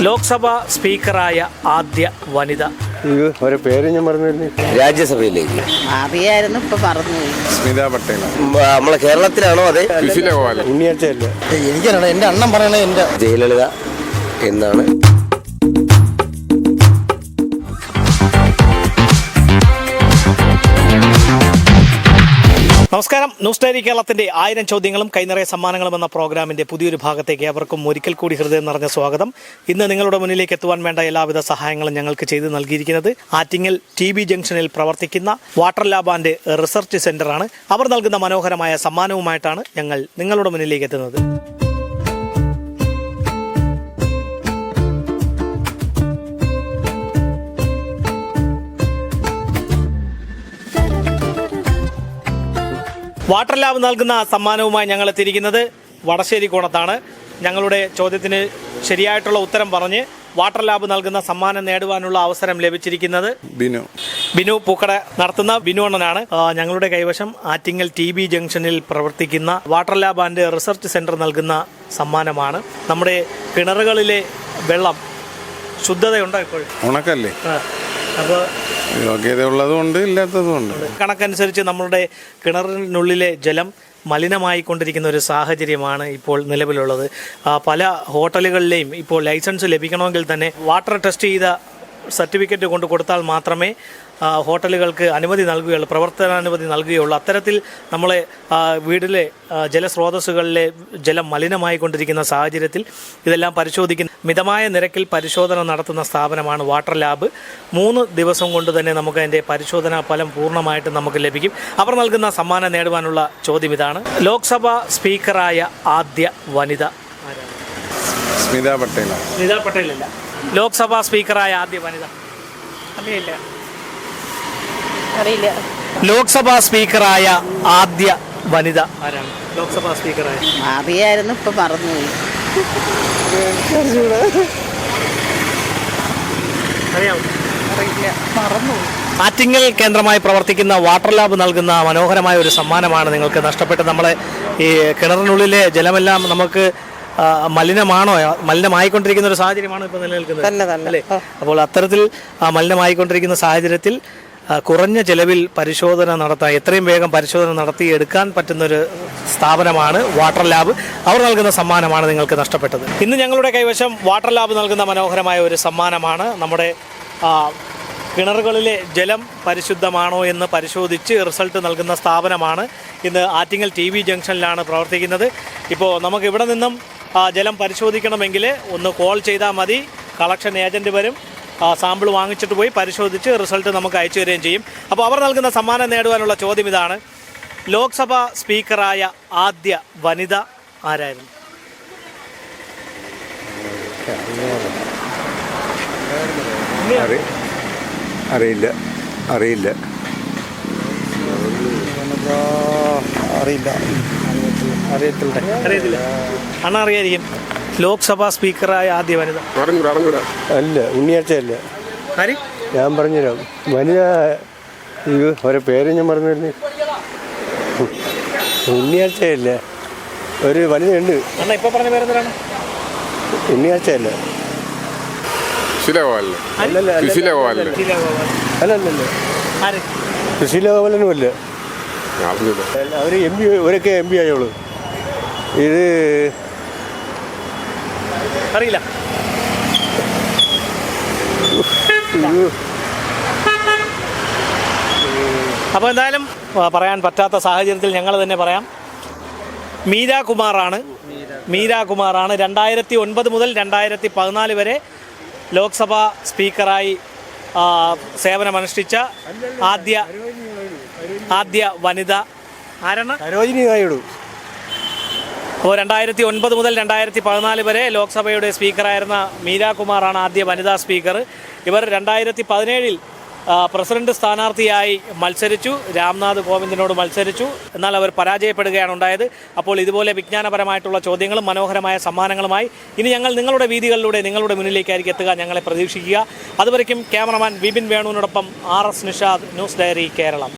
ലോക്സഭ സ്പീക്കറായ ആദ്യ വനിത. ഒരു പേര് ഞാൻ മറന്നിരുന്നു രാജ്യസഭയിലേക്ക്. അറിയായിരുന്നു ഇപ്പൊ പറഞ്ഞു സ്മിത പട്ടേല ഉം, നമ്മളെ കേരളത്തിലാണോ അതെ? ഉണ്ണിയാഴ്ചയല്ല എനിക്കറിയണം എന്റെ അണ്ണൻ പറയണേ എന്റെ ജയലളിത എന്നാണ്. നമസ്കാരം. ന്യൂസ് ഡയറി കേരളത്തിന്റെ ആയിരം ചോദ്യങ്ങളും കൈനിറയ സമ്മാനങ്ങളും എന്ന പ്രോഗ്രാമിന്റെ പുതിയൊരു ഭാഗത്തേക്ക് അവർക്കും ഒരിക്കൽ കൂടി ഹൃദയം നിറഞ്ഞ സ്വാഗതം. ഇന്ന് നിങ്ങളുടെ മുന്നിലേക്ക് എത്തുവാൻ വേണ്ട എല്ലാവിധ സഹായങ്ങളും ഞങ്ങൾക്ക് ചെയ്തു നൽകിയിരിക്കുന്നത് ആറ്റിങ്ങൽ ടി ബി ജംഗ്ഷനിൽ പ്രവർത്തിക്കുന്ന വാട്ടർ ലാബ് ആൻഡ് റിസർച്ച് സെന്ററാണ്. അവർ നൽകുന്ന മനോഹരമായ സമ്മാനവുമായിട്ടാണ് ഞങ്ങൾ നിങ്ങളുടെ മുന്നിലേക്ക് എത്തുന്നത്. വാട്ടർ ലാബ് നൽകുന്ന സമ്മാനവുമായി ഞങ്ങൾ എത്തിയിരിക്കുന്നത് വടശ്ശേരി കോണത്താണ്. ഞങ്ങളുടെ ചോദ്യത്തിന് ശരിയായിട്ടുള്ള ഉത്തരം പറഞ്ഞ് വാട്ടർ ലാബ് നൽകുന്ന സമ്മാനം നേടുവാനുള്ള അവസരം ലഭിച്ചിരിക്കുന്നത് ബിനു. ബിനു പൂക്കട നടത്തുന്ന ബിനു അണ്ണനാണ്. ഞങ്ങളുടെ കൈവശം ആറ്റിങ്ങൽ ടി ബി ജംഗ്ഷനിൽ പ്രവർത്തിക്കുന്ന water lab and research centre നൽകുന്ന സമ്മാനമാണ്. നമ്മുടെ കിണറുകളിലെ വെള്ളം ശുദ്ധതയുണ്ടോ ഇപ്പോഴും? ഉണക്കല്ലേ? അപ്പോൾ യോഗ്യത ഇല്ലാത്തതുകൊണ്ട് കണക്കനുസരിച്ച് നമ്മളുടെ കിണറിനുള്ളിലെ ജലം മലിനമായി കൊണ്ടിരിക്കുന്ന ഒരു സാഹചര്യമാണ് ഇപ്പോൾ നിലവിലുള്ളത്. പല ഹോട്ടലുകളിലെയും ഇപ്പോൾ ലൈസൻസ് ലഭിക്കണമെങ്കിൽ തന്നെ വാട്ടർ ടെസ്റ്റ് ചെയ്ത സർട്ടിഫിക്കറ്റ് കൊണ്ട് കൊടുത്താൽ മാത്രമേ ഹോട്ടലുകൾക്ക് അനുമതി നൽകുകയുള്ളൂ പ്രവർത്തനാനുമതി നൽകുകയുള്ളൂ. അത്തരത്തിൽ നമ്മളെ വീടിലെ ജലസ്രോതസ്സുകളിലെ ജലം മലിനമായി കൊണ്ടിരിക്കുന്ന സാഹചര്യത്തിൽ ഇതെല്ലാം പരിശോധിക്കുന്ന മിതമായ നിരക്കിൽ പരിശോധന നടത്തുന്ന സ്ഥാപനമാണ് വാട്ടർ ലാബ്. മൂന്ന് ദിവസം കൊണ്ട് തന്നെ നമുക്ക് അതിന്റെ പരിശോധനാ ഫലം പൂർണമായിട്ട് നമുക്ക് ലഭിക്കും. അവർ നൽകുന്ന സമ്മാനം നേടുവാനുള്ള ചോദ്യം ഇതാണ്. ലോക്സഭാ സ്പീക്കറായ ആദ്യ വനിത സ്മിത പട്ടേൽ. നിത പട്ടേലല്ല ലോക്സഭാ സ്പീക്കറായ ആദ്യ വനിത. അറിയില്ല. അറിയില്ല. ലോക്സഭാ സ്പീക്കറായ ആദ്യ വനിത ആരാണ്? ലോക്സഭാ സ്പീക്കറായ. അറിയായിരുന്നു ഇപ്പൊ മറന്നുപോയി. അറിയാമോ അറിയില്ല. ആറ്റിങ്ങൽ കേന്ദ്രമായി പ്രവർത്തിക്കുന്ന വാട്ടർ ലാബ് നൽകുന്ന മനോഹരമായ ഒരു സമ്മാനമാണ് നിങ്ങൾക്ക് നഷ്ടപ്പെട്ട് നമ്മളെ ഈ കിണറിനുള്ളിലെ ജലമെല്ലാം നമുക്ക് മലിനമാണോ മലിനമായിക്കൊണ്ടിരിക്കുന്ന ഒരു സാഹചര്യമാണ് ഇപ്പോൾ നിലനിൽക്കുന്നത്. അല്ലേ? അപ്പോൾ അത്തരത്തിൽ മലിനമായിക്കൊണ്ടിരിക്കുന്ന സാഹചര്യത്തിൽ കുറഞ്ഞ ചെലവിൽ പരിശോധന നടത്താൻ എത്രയും വേഗം പരിശോധന നടത്തി എടുക്കാൻ പറ്റുന്ന ഒരു സ്ഥാപനമാണ് വാട്ടർ ലാബ്. അവർ നൽകുന്ന സമ്മാനമാണ് നിങ്ങൾക്ക് നഷ്ടപ്പെട്ടത്. ഇന്ന് ഞങ്ങളുടെ കൈവശം വാട്ടർ ലാബ് നൽകുന്ന മനോഹരമായ ഒരു സമ്മാനമാണ്. നമ്മുടെ കിണറുകളിലെ ജലം പരിശുദ്ധമാണോ എന്ന് പരിശോധിച്ച് റിസൾട്ട് നൽകുന്ന സ്ഥാപനമാണ്. ഇന്ന് ആറ്റിങ്ങൽ ടി വി ജംഗ്ഷനിലാണ് പ്രവർത്തിക്കുന്നത്. ഇപ്പോൾ നമുക്ക് ഇവിടെ നിന്നും ജലം പരിശോധിക്കണമെങ്കിൽ ഒന്ന് കോൾ ചെയ്താൽ മതി. കളക്ഷൻ ഏജന്റ് വരും. സാമ്പിൾ വാങ്ങിച്ചിട്ട് പോയി പരിശോധിച്ച് റിസൾട്ട് നമുക്ക് അയച്ചു തരികയും ചെയ്യും. അപ്പോൾ അവർ നൽകുന്ന സമ്മാനം നേടുവാനുള്ള ചോദ്യം ഇതാണ്. ലോക്സഭാ സ്പീക്കറായ ആദ്യ വനിത ആരായിരുന്നു? അറി അറിയില്ല. അറിയില്ല. അറിയില്ല. അറിയത്തില്ല. അറിയത്തില്ല. അണ്ണ അറിയായിരിക്കും. ലോക്സഭാ സ്പീക്കറായ ആദ്യ വനിത. അല്ല ഉണ്ണിയാഴ്ചയല്ല. ആര്? ഞാൻ പറഞ്ഞുതരാം. വനിത ഇത് ഒരു പേര് ഞാൻ പറഞ്ഞിരുന്നു. ഉണ്ണിയാഴ്ചയല്ല? ഒരു വനിതയുണ്ട്. ഉണ്ട് ഇപ്പൊ പറഞ്ഞ പേരെന്താണ് ഗോപാലൻ. അല്ലല്ല അല്ല സുശീല ഗോപാലൻ. അല്ലല്ല ആര്? സുശീല ഗോപാലനും അല്ല. അറിഞ്ഞില്ല അവർ എം പി ഒരൊക്കെ എം പി ആയോളൂ. ഇത് അറിയില്ല. അപ്പോൾ എന്തായാലും പറയാൻ പറ്റാത്ത സാഹചര്യത്തിൽ ഞങ്ങൾ തന്നെ പറയാം. മീരാ കുമാറാണ് മീരാ കുമാറാണ് രണ്ടായിരത്തി ഒൻപത് മുതൽ രണ്ടായിരത്തി പതിനാല് വരെ ലോക്സഭാ സ്പീക്കറായി സേവനമനുഷ്ഠിച്ച ആദ്യ ആദ്യ വനിത. ആരാണ് സരോജിനി നായിഡു അപ്പോൾ രണ്ടായിരത്തി ഒൻപത് മുതൽ രണ്ടായിരത്തി പതിനാല് വരെ ലോക്സഭയുടെ സ്പീക്കറായിരുന്ന മീരാകുമാറാണ് ആദ്യ വനിതാ സ്പീക്കർ. ഇവർ രണ്ടായിരത്തി പതിനേഴിൽ പ്രസിഡന്റ് സ്ഥാനാർത്ഥിയായി മത്സരിച്ചു രാംനാഥ് കോവിന്ദിനോട് മത്സരിച്ചു. എന്നാൽ അവർ പരാജയപ്പെടുകയാണ് ഉണ്ടായത്. അപ്പോൾ ഇതുപോലെ വിജ്ഞാനപരമായിട്ടുള്ള ചോദ്യങ്ങളും മനോഹരമായ സമ്മാനങ്ങളുമായി ഇനി ഞങ്ങൾ നിങ്ങളുടെ വീതികളിലൂടെ നിങ്ങളുടെ മുന്നിലേക്കായിരിക്കും എത്തുക ഞങ്ങളെ പ്രതീക്ഷിക്കുക. അതുവരയ്ക്കും cameraman Vipin വേണുവിനോടൊപ്പം R S Nishad news diary Keralam.